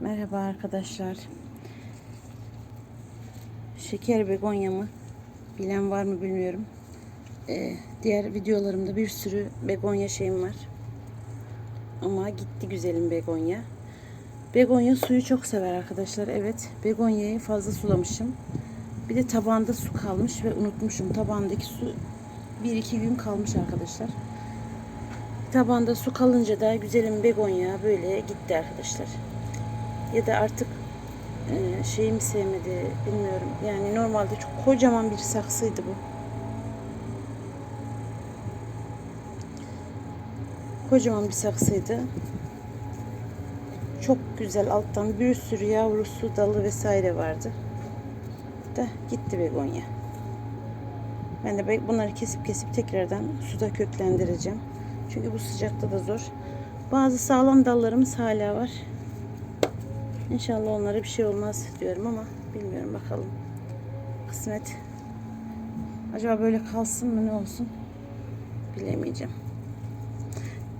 Merhaba arkadaşlar. Şeker begonyamı bilen var mı bilmiyorum. Ee, diğer videolarımda bir sürü begonya şeyim var. Ama gitti güzelim begonya. Begonya suyu çok sever arkadaşlar. Evet, begonyayı fazla sulamışım. Bir de tabağında su kalmış ve unutmuşum. Tabağındaki su 1-2 gün kalmış arkadaşlar. Tabağında su kalınca da güzelim begonya böyle gitti arkadaşlar. Ya da artık e, şeyi mi sevmedi bilmiyorum. Yani normalde çok kocaman bir saksıydı bu. Kocaman bir saksıydı. Çok güzel alttan bir sürü yavrusu, dalı vesaire vardı. Da gitti begonya. Ben de bunları kesip kesip tekrardan suda köklendireceğim. Çünkü bu sıcakta da zor. Bazı sağlam dallarımız hala var. İnşallah onlara bir şey olmaz diyorum ama bilmiyorum bakalım. Kısmet. Acaba böyle kalsın mı ne olsun? Bilemeyeceğim.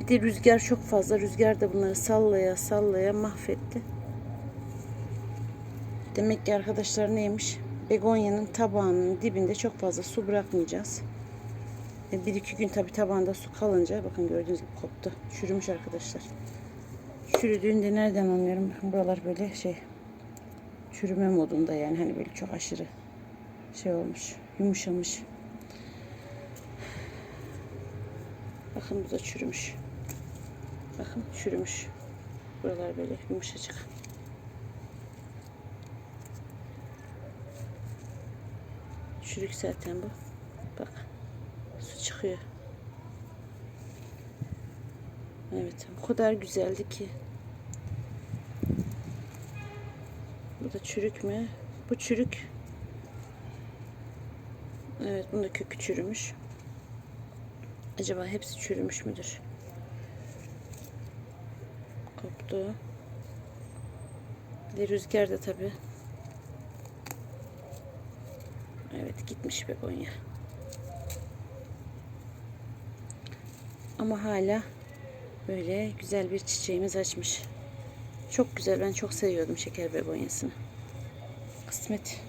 Bir de rüzgar çok fazla. Rüzgar da bunları sallaya sallaya mahvetti. Demek ki arkadaşlar neymiş? Begonyanın tabağının dibinde çok fazla su bırakmayacağız. E, Bir iki gün tabi tabanda su kalınca bakın gördüğünüz gibi koptu. Çürümüş arkadaşlar. Çürüdüğünde nereden anlıyorum? Buralar böyle şey çürüme modunda yani hani böyle çok aşırı şey olmuş. Yumuşamış. Bakın bu da çürümüş. Bakın çürümüş. Buralar böyle yumuşacık. Çürük zaten bu. Bak. Su çıkıyor. Evet. O kadar güzeldi ki. Da çürük mü? Bu çürük. Evet. Bunda kökü çürümüş. Acaba hepsi çürümüş müdür? Koptu. Bir rüzgar da tabi. Evet gitmiş begonya. Ama hala böyle güzel bir çiçeğimiz açmış. Çok güzel. Ben çok seviyordum şeker begonyasını. Kısmet.